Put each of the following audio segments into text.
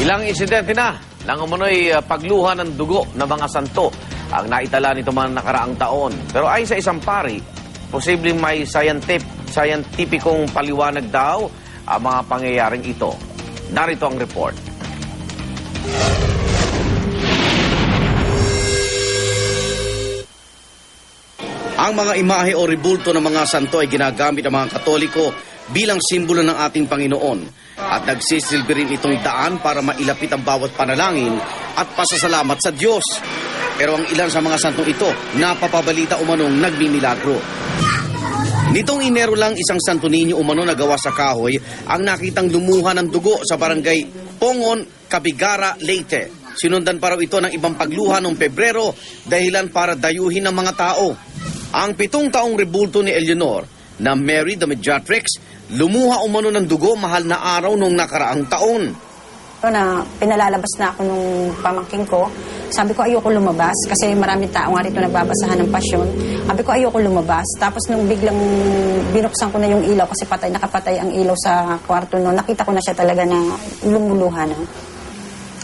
Ilang insidente na nang umano'y uh, pagluha ng dugo ng mga santo ang naitala nito mga nakaraang taon. Pero ayon sa isang pari, posibleng may scientific, scientificong paliwanag daw ang mga pangyayaring ito. Narito ang report. Ang mga imahe o rebulto ng mga santo ay ginagamit ng mga Katoliko bilang simbolo ng ating Panginoon at nagsisilbi rin itong daan para mailapit ang bawat panalangin at pasasalamat sa Diyos. Pero ang ilan sa mga santong ito, napapabalita umanong nagmimilagro. Nitong Enero lang isang Santo Niño umano na gawa sa kahoy ang nakitang lumuha ng dugo sa barangay Pongon, Cabigara, Leyte. Sinundan pa raw ito ng ibang pagluha noong Pebrero dahilan para dayuhin ng mga tao. Ang pitong taong rebulto ni Eleanor na Mary the Mediatrix lumuha umano ng dugo mahal na araw noong nakaraang taon. na pinalalabas na ako nung pamangking ko. Sabi ko ayoko lumabas kasi maraming tao nga rito nagbabasahan ng pasyon. Sabi ko ayoko lumabas. Tapos nung biglang binuksan ko na yung ilaw kasi patay, nakapatay ang ilaw sa kwarto noon, nakita ko na siya talaga na lumuluha na.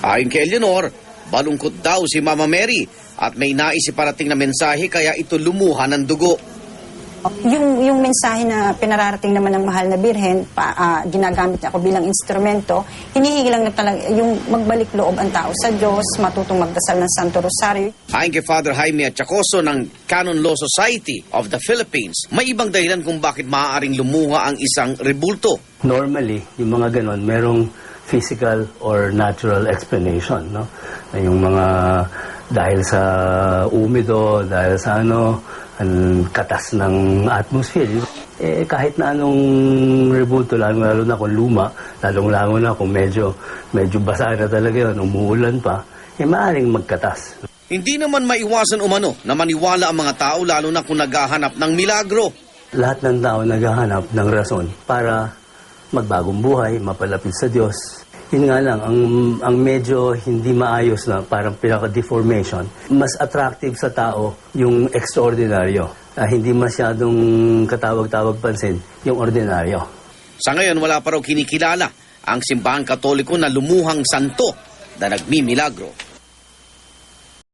Ayon kay Eleanor, balungkot daw si Mama Mary at may nais parating na mensahe kaya ito lumuha ng dugo. Yung, yung mensahe na pinararating naman ng mahal na birhen, pa, ah, ginagamit niya ako bilang instrumento, hinihingi lang na talaga yung magbalik loob ang tao sa Diyos, matutong magdasal ng Santo Rosario. Ayon kay Father Jaime Atchacoso ng Canon Law Society of the Philippines, may ibang dahilan kung bakit maaaring lumuha ang isang rebulto. Normally, yung mga ganon, merong physical or natural explanation, no? Yung mga dahil sa umido, dahil sa ano, ang katas ng atmosphere. Eh, kahit na anong rebulto, lalo, lalo na kung luma, lalong lalo na kung medyo, medyo basa na talaga yun, umuulan pa, eh, maaaring magkatas. Hindi naman maiwasan umano na maniwala ang mga tao lalo na kung naghahanap ng milagro. lahat ng tao naghahanap ng rason para magbagong buhay, mapalapit sa Diyos. Yun nga lang, ang, ang medyo hindi maayos na parang pinaka-deformation, mas attractive sa tao yung extraordinaryo. Ah, hindi masyadong katawag-tawag pansin yung ordinaryo. Sa ngayon, wala pa raw kinikilala ang simbahang katoliko na lumuhang santo na nagmimilagro.